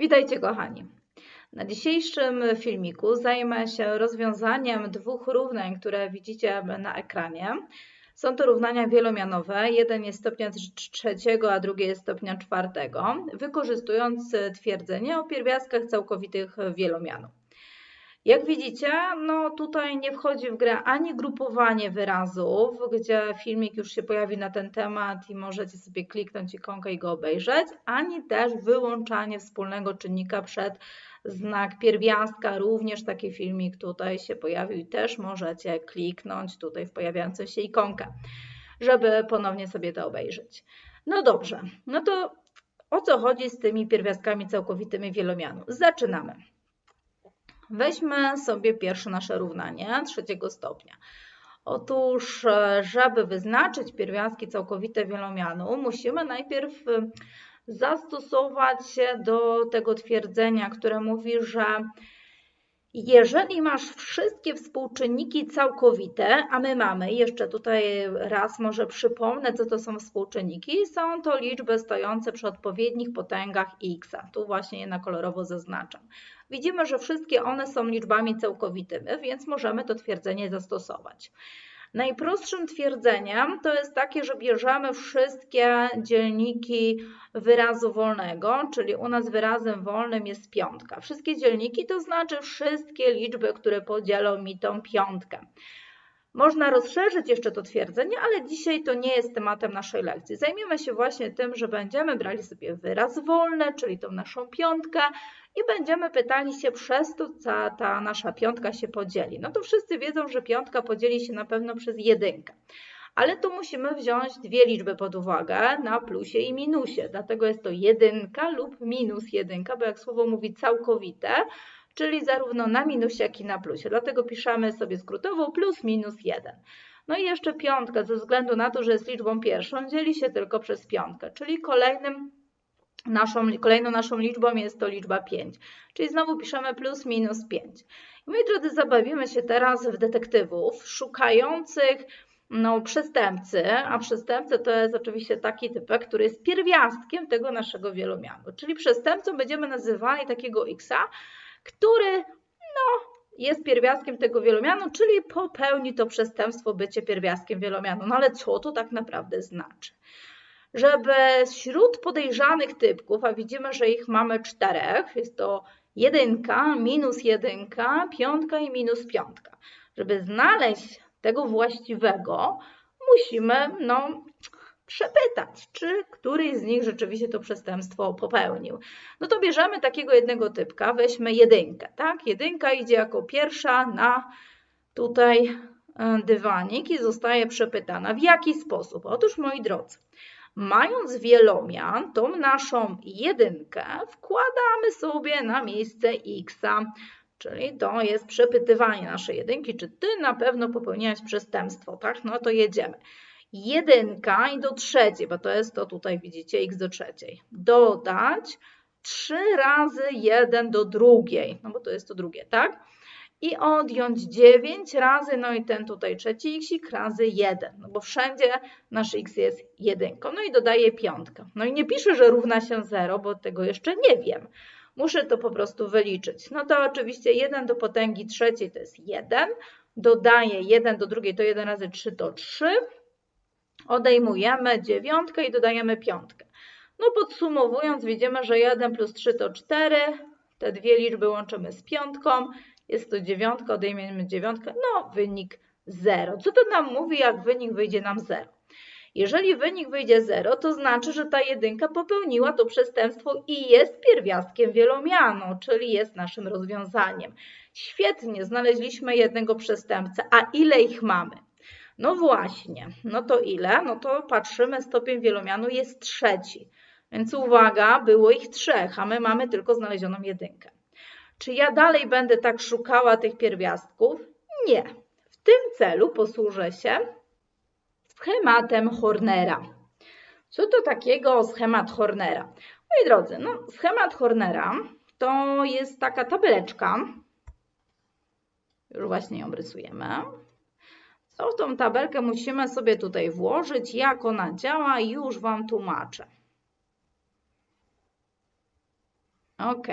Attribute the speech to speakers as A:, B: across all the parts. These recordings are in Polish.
A: Witajcie kochani. Na dzisiejszym filmiku zajmę się rozwiązaniem dwóch równań, które widzicie na ekranie. Są to równania wielomianowe. Jeden jest stopnia trzeciego, a drugi jest stopnia czwartego, wykorzystując twierdzenie o pierwiastkach całkowitych wielomianu. Jak widzicie, no tutaj nie wchodzi w grę ani grupowanie wyrazów, gdzie filmik już się pojawi na ten temat i możecie sobie kliknąć ikonkę i go obejrzeć, ani też wyłączanie wspólnego czynnika przed znak pierwiastka. Również taki filmik tutaj się pojawił i też możecie kliknąć tutaj w pojawiającą się ikonkę, żeby ponownie sobie to obejrzeć. No dobrze, no to o co chodzi z tymi pierwiastkami całkowitymi wielomianu? Zaczynamy. Weźmy sobie pierwsze nasze równanie trzeciego stopnia. Otóż, e, żeby wyznaczyć pierwiastki całkowite wielomianu, musimy najpierw e, zastosować się do tego twierdzenia, które mówi, że jeżeli masz wszystkie współczynniki całkowite, a my mamy, jeszcze tutaj raz może przypomnę, co to są współczynniki, są to liczby stojące przy odpowiednich potęgach x. Tu właśnie je na kolorowo zaznaczam. Widzimy, że wszystkie one są liczbami całkowitymi, więc możemy to twierdzenie zastosować. Najprostszym twierdzeniem to jest takie, że bierzemy wszystkie dzielniki wyrazu wolnego, czyli u nas wyrazem wolnym jest piątka. Wszystkie dzielniki to znaczy wszystkie liczby, które podzielą mi tą piątkę. Można rozszerzyć jeszcze to twierdzenie, ale dzisiaj to nie jest tematem naszej lekcji. Zajmiemy się właśnie tym, że będziemy brali sobie wyraz wolny, czyli tą naszą piątkę i będziemy pytali się przez to, co ta nasza piątka się podzieli. No to wszyscy wiedzą, że piątka podzieli się na pewno przez jedynkę. Ale tu musimy wziąć dwie liczby pod uwagę na plusie i minusie. Dlatego jest to jedynka lub minus jedynka, bo jak słowo mówi całkowite, czyli zarówno na minusie, jak i na plusie. Dlatego piszemy sobie skrótowo plus minus 1. No i jeszcze piątka, ze względu na to, że jest liczbą pierwszą, dzieli się tylko przez piątkę, czyli kolejnym naszą, kolejną naszą liczbą jest to liczba 5. Czyli znowu piszemy plus minus 5. I moi drodzy, zabawimy się teraz w detektywów szukających no, przestępcy, a przestępca to jest oczywiście taki typek, który jest pierwiastkiem tego naszego wielomianu. Czyli przestępcą będziemy nazywali takiego xa, który no, jest pierwiastkiem tego wielomianu, czyli popełni to przestępstwo bycie pierwiastkiem wielomianu. No ale co to tak naprawdę znaczy? Żeby wśród podejrzanych typków, a widzimy, że ich mamy czterech, jest to jedynka, minus jedynka, piątka i minus piątka. Żeby znaleźć tego właściwego, musimy no, przepytać, czy któryś z nich rzeczywiście to przestępstwo popełnił. No to bierzemy takiego jednego typka, weźmy jedynkę, tak? Jedynka idzie jako pierwsza na tutaj e, dywanik i zostaje przepytana. W jaki sposób? Otóż, moi drodzy, mając wielomian, tą naszą jedynkę wkładamy sobie na miejsce x, czyli to jest przepytywanie naszej jedynki, czy ty na pewno popełniłeś przestępstwo, tak? No to jedziemy jedynka i do trzeciej, bo to jest to tutaj widzicie x do trzeciej. Dodać 3 razy 1 do drugiej, no bo to jest to drugie, tak? I odjąć 9 razy, no i ten tutaj trzeci x razy 1, no bo wszędzie nasz x jest jedynką. No i dodaję piątkę. No i nie piszę, że równa się 0, bo tego jeszcze nie wiem. Muszę to po prostu wyliczyć. No to oczywiście 1 do potęgi trzeciej to jest 1. Dodaję 1 do drugiej, to 1 razy 3 to 3 odejmujemy dziewiątkę i dodajemy piątkę. No podsumowując widzimy, że 1 plus 3 to 4, te dwie liczby łączymy z piątką, jest to dziewiątka, odejmiemy dziewiątkę, no wynik 0. Co to nam mówi, jak wynik wyjdzie nam 0? Jeżeli wynik wyjdzie 0, to znaczy, że ta jedynka popełniła to przestępstwo i jest pierwiastkiem wielomianu, czyli jest naszym rozwiązaniem. Świetnie, znaleźliśmy jednego przestępcę, a ile ich mamy? No właśnie, no to ile? No to patrzymy, stopień wielomianu jest trzeci. Więc uwaga, było ich trzech, a my mamy tylko znalezioną jedynkę. Czy ja dalej będę tak szukała tych pierwiastków? Nie. W tym celu posłużę się schematem Hornera. Co to takiego schemat Hornera? Moi drodzy, no, schemat Hornera to jest taka tabeleczka. Już właśnie ją rysujemy. To tą tabelkę musimy sobie tutaj włożyć, jak ona działa już Wam tłumaczę. Ok.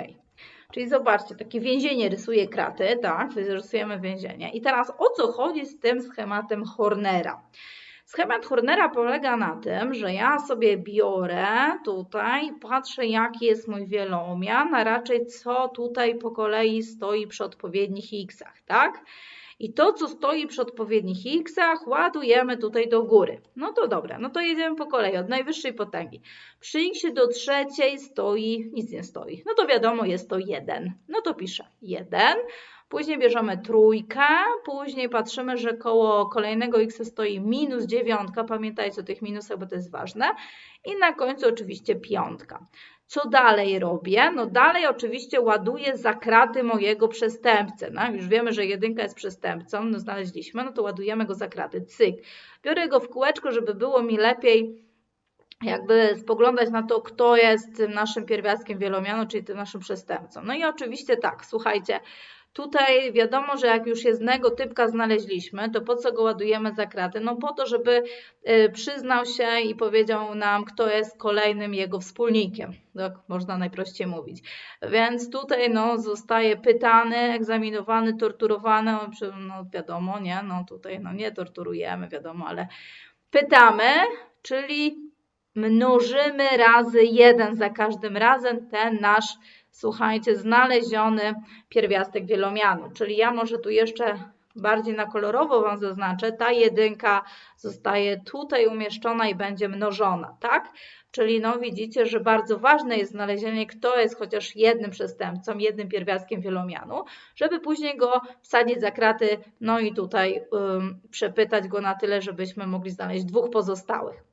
A: Czyli zobaczcie, takie więzienie rysuje kraty, tak? Rysujemy więzienie. I teraz o co chodzi z tym schematem Hornera? Schemat Hornera polega na tym, że ja sobie biorę tutaj, patrzę jaki jest mój wielomian, a raczej co tutaj po kolei stoi przy odpowiednich x'ach, tak? I to, co stoi przy odpowiednich x'ach, ładujemy tutaj do góry. No to dobra, no to jedziemy po kolei od najwyższej potęgi. Przy x do trzeciej stoi, nic nie stoi. No to wiadomo, jest to 1. No to piszę 1. Później bierzemy trójkę, później patrzymy, że koło kolejnego x stoi minus dziewiątka. Pamiętajcie o tych minusach, bo to jest ważne. I na końcu oczywiście piątka. Co dalej robię? No dalej oczywiście ładuję za kraty mojego przestępcę. No, już wiemy, że jedynka jest przestępcą, no znaleźliśmy, no to ładujemy go za kraty. Cyk. Biorę go w kółeczko, żeby było mi lepiej jakby spoglądać na to, kto jest naszym pierwiastkiem wielomianu, czyli tym naszym przestępcą. No i oczywiście tak, słuchajcie, Tutaj wiadomo, że jak już jednego typka znaleźliśmy, to po co go ładujemy za kraty? No po to, żeby y, przyznał się i powiedział nam, kto jest kolejnym jego wspólnikiem. Tak można najprościej mówić. Więc tutaj no, zostaje pytany, egzaminowany, torturowany. No wiadomo, nie, no tutaj no, nie torturujemy, wiadomo, ale pytamy, czyli mnożymy razy jeden za każdym razem ten nasz słuchajcie, znaleziony pierwiastek wielomianu. Czyli ja może tu jeszcze bardziej na kolorowo Wam zaznaczę, ta jedynka zostaje tutaj umieszczona i będzie mnożona, tak? Czyli no widzicie, że bardzo ważne jest znalezienie, kto jest chociaż jednym przestępcą, jednym pierwiastkiem wielomianu, żeby później go wsadzić za kraty, no i tutaj przepytać go na tyle, żebyśmy mogli znaleźć dwóch pozostałych.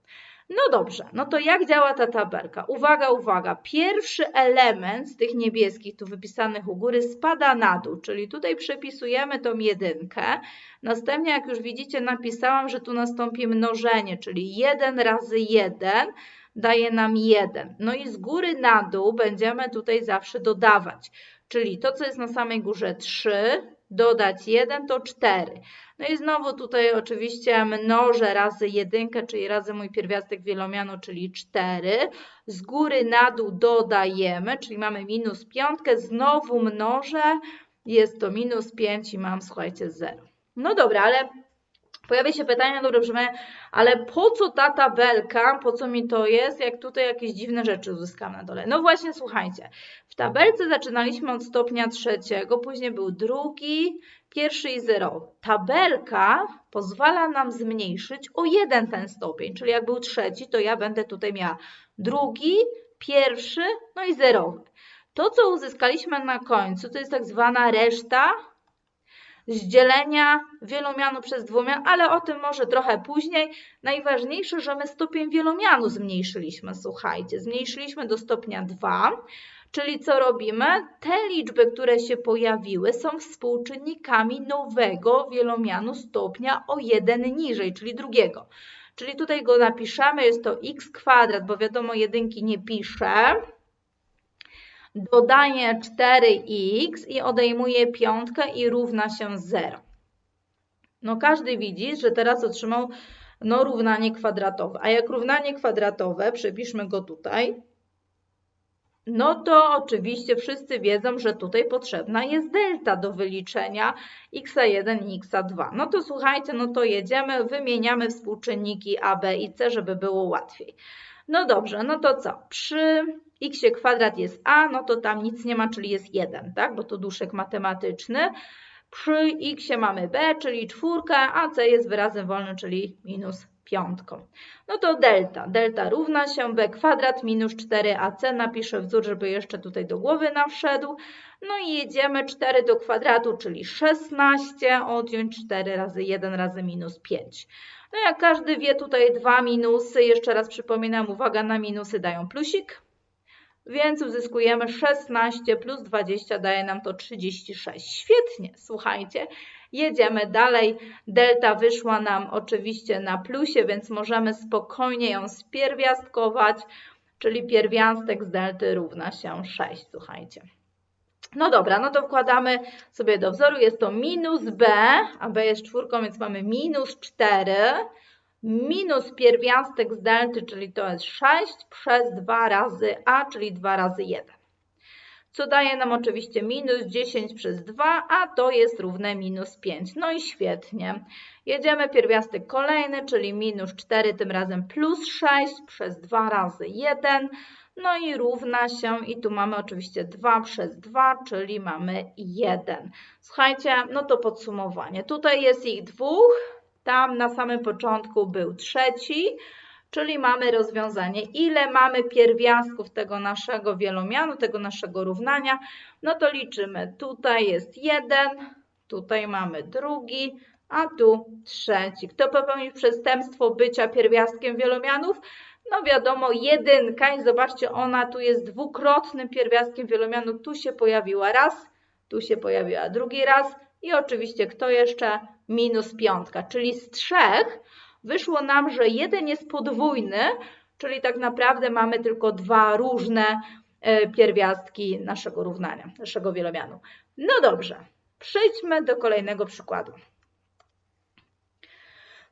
A: No dobrze, no to jak działa ta tabelka? Uwaga, uwaga. Pierwszy element z tych niebieskich tu wypisanych u góry spada na dół, czyli tutaj przepisujemy tą jedynkę. Następnie, jak już widzicie, napisałam, że tu nastąpi mnożenie, czyli 1 razy 1 daje nam 1. No i z góry na dół będziemy tutaj zawsze dodawać. Czyli to, co jest na samej górze 3, dodać 1 to 4. No i znowu tutaj oczywiście mnożę razy jedynkę, czyli razy mój pierwiastek wielomianu, czyli 4. Z góry na dół dodajemy, czyli mamy minus piątkę, znowu mnożę, jest to minus 5 i mam, słuchajcie, 0. No dobra, ale Pojawia się pytanie, dobre brzmi, ale po co ta tabelka, po co mi to jest, jak tutaj jakieś dziwne rzeczy uzyskam na dole? No właśnie, słuchajcie, w tabelce zaczynaliśmy od stopnia trzeciego, później był drugi, pierwszy i zero. Tabelka pozwala nam zmniejszyć o jeden ten stopień, czyli jak był trzeci, to ja będę tutaj miała drugi, pierwszy, no i zerowy. To, co uzyskaliśmy na końcu, to jest tak zwana reszta z dzielenia wielomianu przez dwumian, ale o tym może trochę później. Najważniejsze, że my stopień wielomianu zmniejszyliśmy, słuchajcie, zmniejszyliśmy do stopnia 2, czyli co robimy? Te liczby, które się pojawiły są współczynnikami nowego wielomianu stopnia o 1 niżej, czyli drugiego. Czyli tutaj go napiszemy, jest to x kwadrat, bo wiadomo jedynki nie piszę, dodaję 4x i odejmuję piątkę i równa się 0. No każdy widzi, że teraz otrzymał no, równanie kwadratowe. A jak równanie kwadratowe, przepiszmy go tutaj, no to oczywiście wszyscy wiedzą, że tutaj potrzebna jest delta do wyliczenia x1 i x2. No to słuchajcie, no to jedziemy, wymieniamy współczynniki a, b i c, żeby było łatwiej. No dobrze, no to co? Przy x kwadrat jest a, no to tam nic nie ma, czyli jest 1, tak? Bo to duszek matematyczny. Przy x mamy b, czyli czwórka, a c jest wyrazem wolnym, czyli minus piątką. No to delta. Delta równa się b kwadrat minus 4ac. Napiszę wzór, żeby jeszcze tutaj do głowy nam wszedł. No i jedziemy 4 do kwadratu, czyli 16, odjąć 4 razy 1 razy minus 5. No jak każdy wie, tutaj dwa minusy. Jeszcze raz przypominam, uwaga, na minusy dają plusik. Więc uzyskujemy 16 plus 20 daje nam to 36. Świetnie, słuchajcie. Jedziemy dalej. Delta wyszła nam oczywiście na plusie, więc możemy spokojnie ją spierwiastkować, czyli pierwiastek z delty równa się 6, słuchajcie. No dobra, no to wkładamy sobie do wzoru, jest to minus b, a b jest czwórką, więc mamy minus 4, minus pierwiastek z delty, czyli to jest 6 przez 2 razy a, czyli 2 razy 1. co daje nam oczywiście minus 10 przez 2, a to jest równe minus 5. No i świetnie. Jedziemy pierwiastek kolejny, czyli minus 4, tym razem plus 6 przez 2 razy 1. No i równa się, i tu mamy oczywiście 2 przez 2, czyli mamy 1. Słuchajcie, no to podsumowanie. Tutaj jest ich dwóch, tam na samym początku był trzeci, czyli mamy rozwiązanie. Ile mamy pierwiastków tego naszego wielomianu, tego naszego równania? No to liczymy. Tutaj jest jeden, tutaj mamy drugi, a tu trzeci. Kto popełnił przestępstwo bycia pierwiastkiem wielomianów? No wiadomo, jedynka i zobaczcie, ona tu jest dwukrotnym pierwiastkiem wielomianu. Tu się pojawiła raz, tu się pojawiła drugi raz i oczywiście kto jeszcze? Minus piątka, czyli z trzech wyszło nam, że jeden jest podwójny, czyli tak naprawdę mamy tylko dwa różne e, pierwiastki naszego równania, naszego wielomianu. No dobrze, przejdźmy do kolejnego przykładu.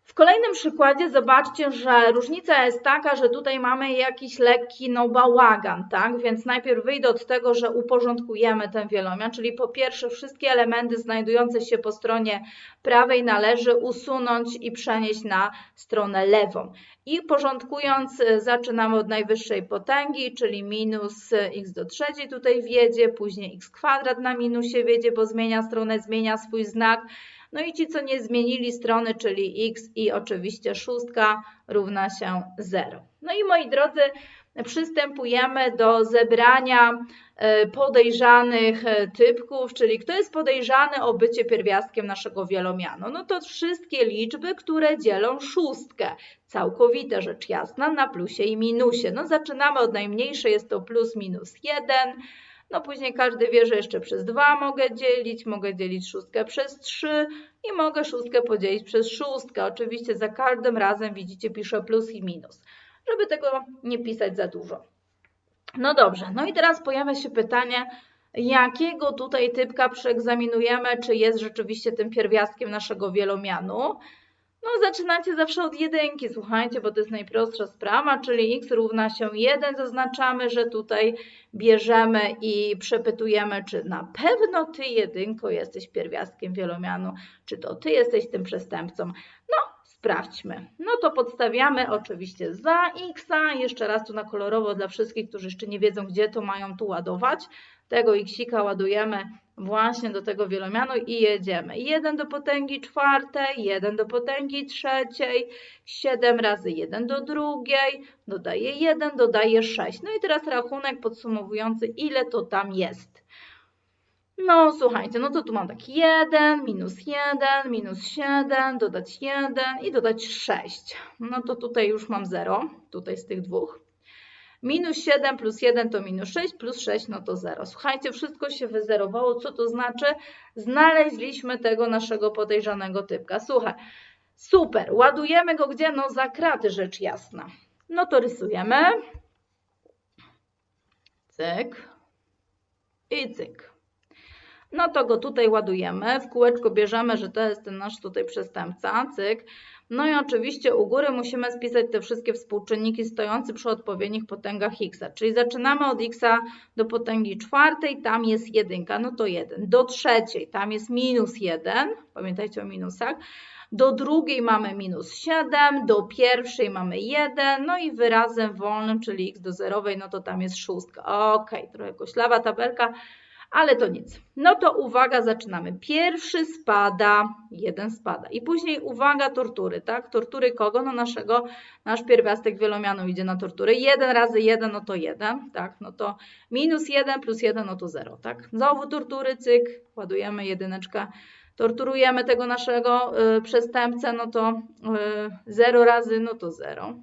A: W kolejnym przykładzie zobaczcie, że różnica jest taka, że tutaj mamy jakiś lekki no bałagan, tak? Więc najpierw wyjdę od tego, że uporządkujemy ten wielomian, czyli po pierwsze wszystkie elementy znajdujące się po stronie prawej należy usunąć i przenieść na stronę lewą. I porządkując y, zaczynamy od najwyższej potęgi, czyli minus x do trzeciej tutaj wiedzie, później x kwadrat na minusie wiedzie, bo zmienia stronę, zmienia swój znak. No i ci, co nie zmienili strony, czyli x i oczywiście szóstka równa się 0. No i moi drodzy, przystępujemy do zebrania e, podejrzanych e, typków, czyli kto jest podejrzany o bycie pierwiastkiem naszego wielomianu. No to wszystkie liczby, które dzielą szóstkę. Całkowite rzecz jasna na plusie i minusie. No zaczynamy od najmniejszej, jest to plus minus 1. No później każdy wie, że jeszcze przez 2 mogę dzielić, mogę dzielić szóstkę przez 3 i mogę szóstkę podzielić przez szóstkę. Oczywiście za każdym razem widzicie piszę plus i minus, żeby tego nie pisać za dużo. No dobrze, no i teraz pojawia się pytanie, jakiego tutaj typka przeegzaminujemy, czy jest rzeczywiście tym pierwiastkiem naszego wielomianu. No zaczynacie zawsze od jedynki, słuchajcie, bo to jest najprostsza sprawa, czyli x równa się 1, zaznaczamy, że tutaj bierzemy i przepytujemy, czy na pewno ty jedynko jesteś pierwiastkiem wielomianu, czy to ty jesteś tym przestępcą. No, sprawdźmy. No to podstawiamy oczywiście za x, jeszcze raz tu na kolorowo dla wszystkich, którzy jeszcze nie wiedzą, gdzie to mają tu ładować. Tego xika ładujemy właśnie do tego wielomianu i jedziemy. 1 do potęgi czwartej, 1 do potęgi trzeciej, 7 razy 1 do drugiej, dodaję 1, dodaję 6. No i teraz rachunek podsumowujący, ile to tam jest. No słuchajcie, no to tu mam tak 1, minus 1, minus 7, dodać 1 i dodać 6. No to tutaj już mam 0, tutaj z tych dwóch. Minus 7 plus 1 to minus 6, plus 6 no to 0. Słuchajcie, wszystko się wyzerowało. Co to znaczy? Znaleźliśmy tego naszego podejrzanego typka. Słuchaj, super. Ładujemy go gdzie? No za kraty, rzecz jasna. No to rysujemy. Cyk. I cyk. No to go tutaj ładujemy. W kółeczko bierzemy, że to jest ten nasz tutaj przestępca. Cyk. No i oczywiście u góry musimy spisać te wszystkie współczynniki stojące przy odpowiednich potęgach x. Czyli zaczynamy od x do potęgi czwartej, tam jest jedynka, no to 1. Do trzeciej, tam jest minus 1, pamiętajcie o minusach. Do drugiej mamy minus 7, do pierwszej mamy 1, no i wyrazem wolnym, czyli x do zerowej, no to tam jest szóstka. Ok, trochę koślawa tabelka, ale to nic. No to uwaga, zaczynamy. Pierwszy spada, jeden spada. I później uwaga, tortury, tak? Tortury kogo? No naszego, nasz pierwiastek wielomianu idzie na tortury. 1 razy 1, no to 1, tak? No to minus 1 plus 1, no to 0, tak? Znowu tortury, cyk, ładujemy jedyneczkę. Torturujemy tego naszego y, przestępcę, no to y, 0 razy, no to 0.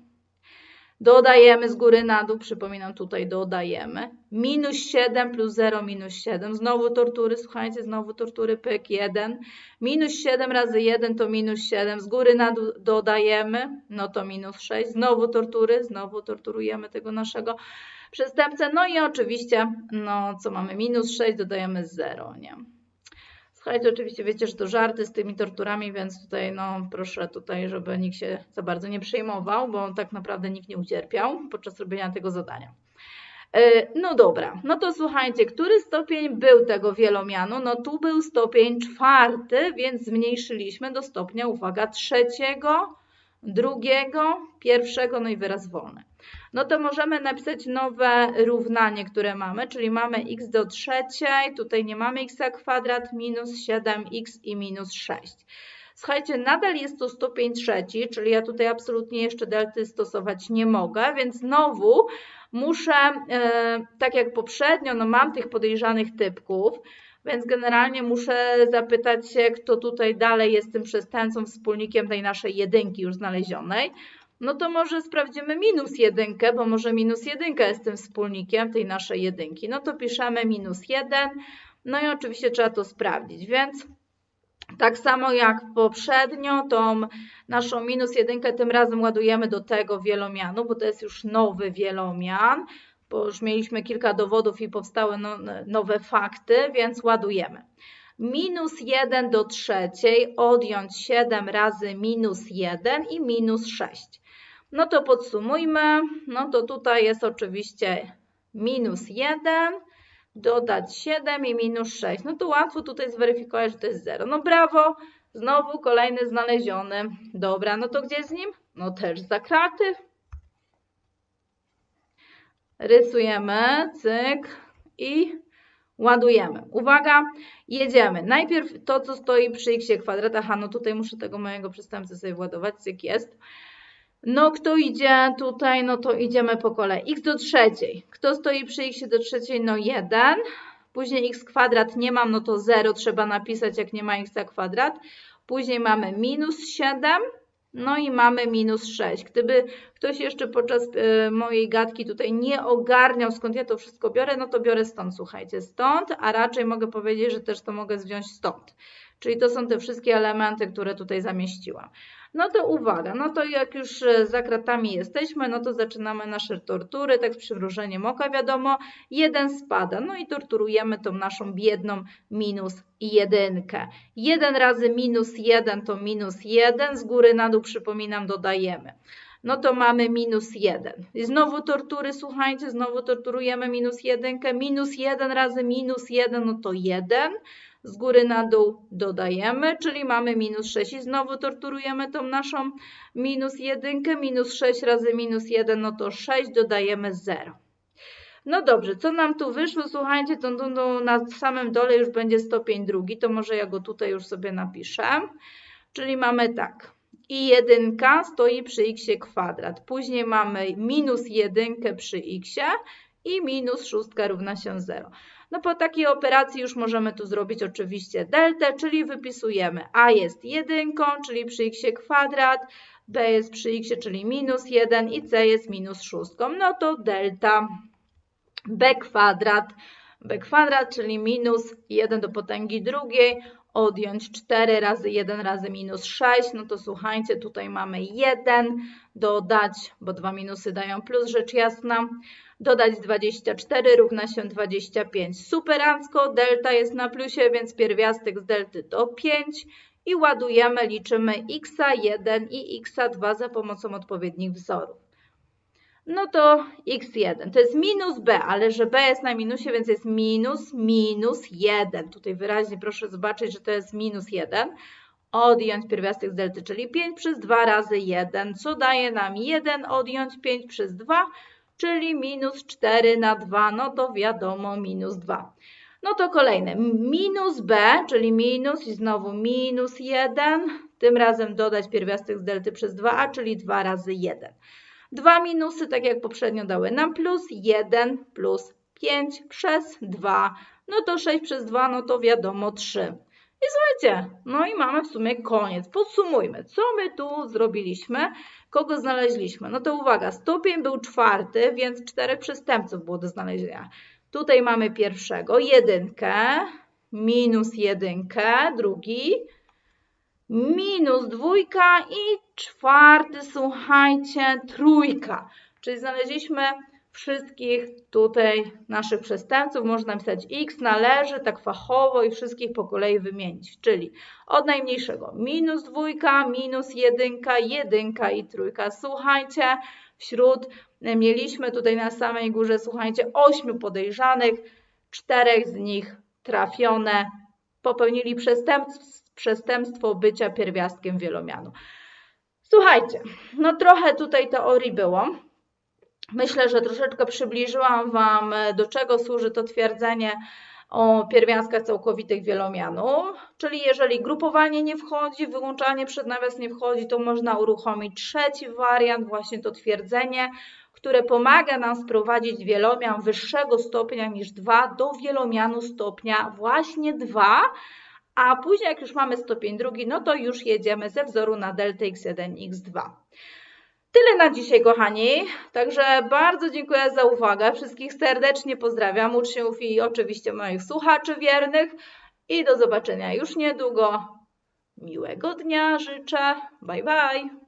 A: Dodajemy z góry na dół, przypominam tutaj dodajemy. Minus 7 plus 0 minus 7. Znowu tortury, słuchajcie, znowu tortury, pyk 1. Minus 7 razy 1 to minus 7. Z góry na dół dodajemy, no to minus 6. Znowu tortury, znowu torturujemy tego naszego przestępcę. No i oczywiście, no co mamy, minus 6 dodajemy 0, nie? Słuchajcie, oczywiście wiecie, że to żarty z tymi torturami, więc tutaj no proszę tutaj, żeby nikt się za bardzo nie przejmował, bo tak naprawdę nikt nie ucierpiał podczas robienia tego zadania. E, No dobra, no to słuchajcie, który stopień był tego wielomianu? No tu był stopień czwarty, więc zmniejszyliśmy do stopnia, uwaga, trzeciego, drugiego, pierwszego, no i wyraz wolny. No to możemy napisać nowe równanie, które mamy, czyli mamy x do trzeciej, tutaj nie mamy x kwadrat, minus 7x i minus 6. Słuchajcie, nadal jest to stopień trzeci, czyli ja tutaj absolutnie jeszcze delty stosować nie mogę, więc znowu muszę, e, tak jak poprzednio, no mam tych podejrzanych typków, więc generalnie muszę zapytać się, kto tutaj dalej jest tym przestępcą, wspólnikiem tej naszej jedynki już znalezionej. No to może sprawdzimy minus jedynkę, bo może minus jedynka jest tym wspólnikiem tej naszej jedynki. No to piszemy minus jeden. No i oczywiście trzeba to sprawdzić, więc tak samo jak poprzednio, tą naszą minus jedynkę tym razem ładujemy do tego wielomianu, bo to jest już nowy wielomian, bo już mieliśmy kilka dowodów i powstały no, nowe fakty, więc ładujemy. Minus 1 do trzeciej odjąć 7 razy minus 1 i minus 6. No to podsumujmy. No to tutaj jest oczywiście minus 1 dodać 7 i minus 6. No to łatwo tutaj zweryfikować, że to jest 0. No brawo, znowu kolejny znaleziony. Dobra, no to gdzie z nim? No też za kraty. Rysujemy, cyk i ładujemy. Uwaga, jedziemy. Najpierw to, co stoi przy x kwadrat. Aha, no tutaj muszę tego mojego przestępcy sobie władować, cyk jest. No kto idzie tutaj, no to idziemy po kolei. x do trzeciej. Kto stoi przy x do trzeciej? No 1. Później x kwadrat nie mam, no to 0 trzeba napisać, jak nie ma x kwadrat. Później mamy minus 7. No i mamy minus 6. Gdyby ktoś jeszcze podczas y, mojej gadki tutaj nie ogarniał, skąd ja to wszystko biorę, no to biorę stąd, słuchajcie, stąd, a raczej mogę powiedzieć, że też to mogę wziąć stąd. Czyli to są te wszystkie elementy, które tutaj zamieściłam. No to uwaga, no to jak już e, za kratami jesteśmy, no to zaczynamy nasze tortury, tak z przymrużeniem oka wiadomo, jeden spada, no i torturujemy tą naszą biedną minus jedynkę. Jeden razy minus jeden to minus jeden, z góry na dół przypominam dodajemy. No to mamy minus jeden. I znowu tortury, słuchajcie, znowu torturujemy minus jedynkę. Minus jeden razy minus jeden, no to jeden z góry na dół dodajemy, czyli mamy minus 6 i znowu torturujemy tą naszą minus 1, minus 6 razy minus 1, no to 6, dodajemy 0. No dobrze, co nam tu wyszło? Słuchajcie, to, to, to na samym dole już będzie stopień drugi, to może ja go tutaj już sobie napiszę. Czyli mamy tak, i jedynka stoi przy x kwadrat. Później mamy minus jedynkę przy x i minus szóstka równa się 0. No po takiej operacji już możemy tu zrobić oczywiście deltę, czyli wypisujemy a jest jedynką, czyli przy x kwadrat, b jest przy x, czyli minus 1 i c jest minus szóstką. No to delta b kwadrat, b kwadrat, czyli minus 1 do potęgi drugiej, odjąć 4 razy 1 razy minus 6, no to słuchajcie, tutaj mamy 1, dodać, bo dwa minusy dają plus, rzecz jasna, Dodać 24 równa się 25. Superancko, delta jest na plusie, więc pierwiastek z delty to 5 i ładujemy, liczymy x1 i x2 za pomocą odpowiednich wzorów. No to x1 to jest minus b, ale że b jest na minusie, więc jest minus minus 1. Tutaj wyraźnie proszę zobaczyć, że to jest minus 1. Odjąć pierwiastek z delty, czyli 5 przez 2 razy 1, co daje nam 1 odjąć 5 przez 2, czyli minus 4 na 2, no to wiadomo minus 2. No to kolejne, minus b, czyli minus i znowu minus 1, tym razem dodać pierwiastek z delty przez 2a, czyli 2 razy 1. Dwa minusy, tak jak poprzednio dały nam plus, 1 plus 5 przez 2, no to 6 przez 2, no to wiadomo 3. I słuchajcie, no i mamy w sumie koniec. Podsumujmy, co my tu zrobiliśmy, kogo znaleźliśmy. No to uwaga, stopień był czwarty, więc czterech przestępców było do znalezienia. Tutaj mamy pierwszego, jedynkę, minus jedynkę, drugi, minus dwójka i czwarty, słuchajcie, trójka. Czyli znaleźliśmy wszystkich tutaj naszych przestępców, można napisać x, należy tak fachowo i wszystkich po kolei wymienić, czyli od najmniejszego minus dwójka, minus jedynka, jedynka i trójka. Słuchajcie, wśród Mieliśmy tutaj na samej górze, słuchajcie, ośmiu podejrzanych, czterech z nich trafione, popełnili przestępstw, przestępstwo bycia pierwiastkiem wielomianu. Słuchajcie, no trochę tutaj teorii było. Myślę, że troszeczkę przybliżyłam Wam, do czego służy to twierdzenie o pierwiastkach całkowitych wielomianu, czyli jeżeli grupowanie nie wchodzi, wyłączanie przed nawias nie wchodzi, to można uruchomić trzeci wariant, właśnie to twierdzenie, które pomaga nam sprowadzić wielomian wyższego stopnia niż 2 do wielomianu stopnia właśnie 2, a później jak już mamy stopień drugi, no to już jedziemy ze wzoru na delta x1, x2. Tyle na dzisiaj, kochani. Także bardzo dziękuję za uwagę. Wszystkich serdecznie pozdrawiam, uczniów i oczywiście moich słuchaczy wiernych. I do zobaczenia już niedługo. Miłego dnia życzę. Bye bye.